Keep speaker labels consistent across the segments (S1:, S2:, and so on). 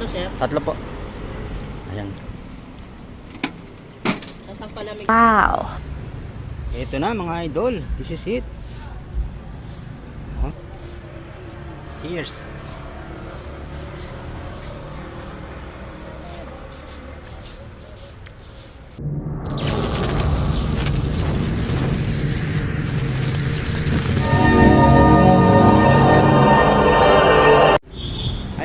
S1: Tatlo, sir.
S2: Tatlo po. Ayan.
S1: Sasang palamig.
S3: Wow.
S2: Ito na mga idol. This is it. Oh. Cheers.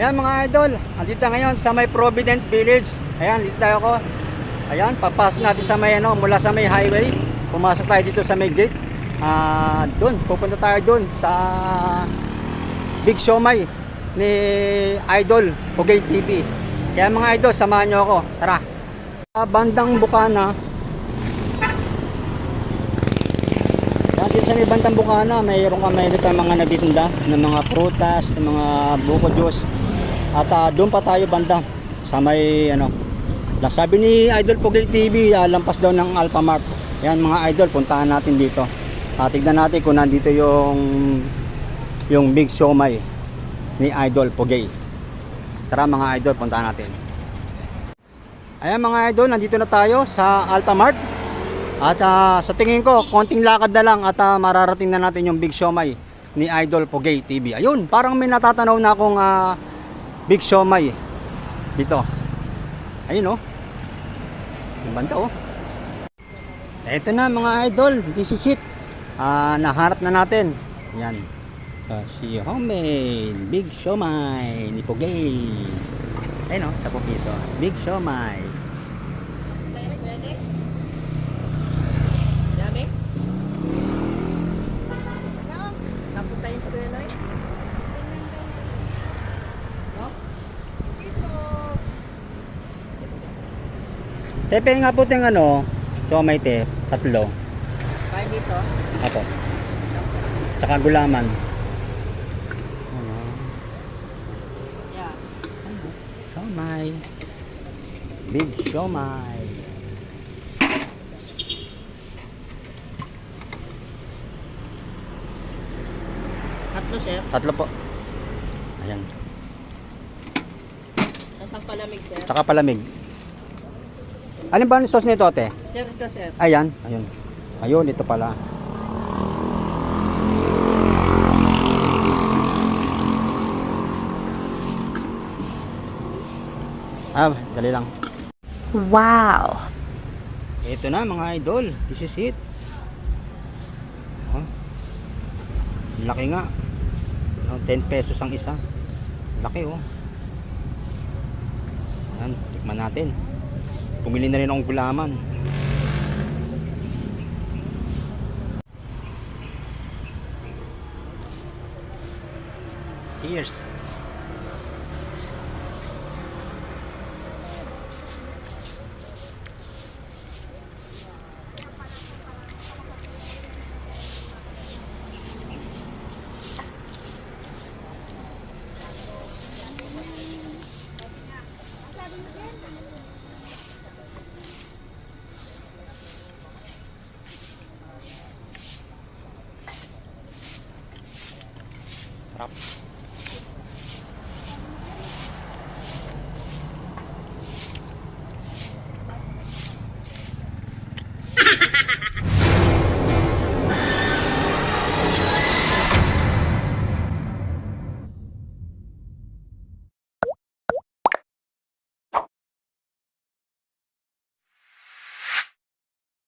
S2: Ayan mga idol, andito ngayon sa may Provident Village. Ayan, dito tayo ko. Ayan, papasok natin sa may ano, mula sa may highway. Pumasok tayo dito sa may gate. Ah, doon, pupunta tayo doon sa Big Siomay ni Idol Pugay TV. Kaya mga idol, samahan nyo ako. Tara. Sa bandang Bukana. Dito sa may bandang Bukana, mayroon ka mayroon ka mga nagtitinda ng mga prutas, ng mga buko juice. At ah, doon pa tayo banda sa may ano. Sabi ni Idol Pugay TV, ah, lampas daw ng Alphamart. Yan mga idol, puntahan natin dito. Ah, tignan natin kung nandito yung yung Big Siomay ni Idol Pugay. Tara mga idol, puntahan natin. Ayan mga idol, nandito na tayo sa Alphamart. At ah, sa tingin ko, konting lakad na lang at ah, mararating na natin yung Big Siomay ni Idol Pugay TV. Ayun, parang may natatanaw na akong ah, Big Siomay dito. Ayun oh. Yung banda oh. Ito na mga idol, this is it. Ah, naharap na natin. Yan. Ah, si Homemade Big Siomay ni Pugay. Ayun oh, sa piso. Big Siomay. Tepe nga po ting ano, Siomay te, tatlo.
S1: Kaya dito.
S2: Apo. Tsaka gulaman. Ano?
S1: Yeah.
S2: Siomay. Big Siomay.
S1: Tatlo, sir.
S2: Tatlo po. Ayan.
S1: Sasang palamig, sir.
S2: Tsaka palamig. Alin ba ang sauce nito, ate?
S1: Sir, ito, sir.
S2: Ayan, ayun. Ayun, ito pala. Ah, dali lang.
S3: Wow.
S2: Ito na mga idol. This is it. Oh. Laki nga. Oh, 10 pesos ang isa. Laki oh. Yan, tikman natin. Pumili na rin akong gulaman. Cheers. ครับ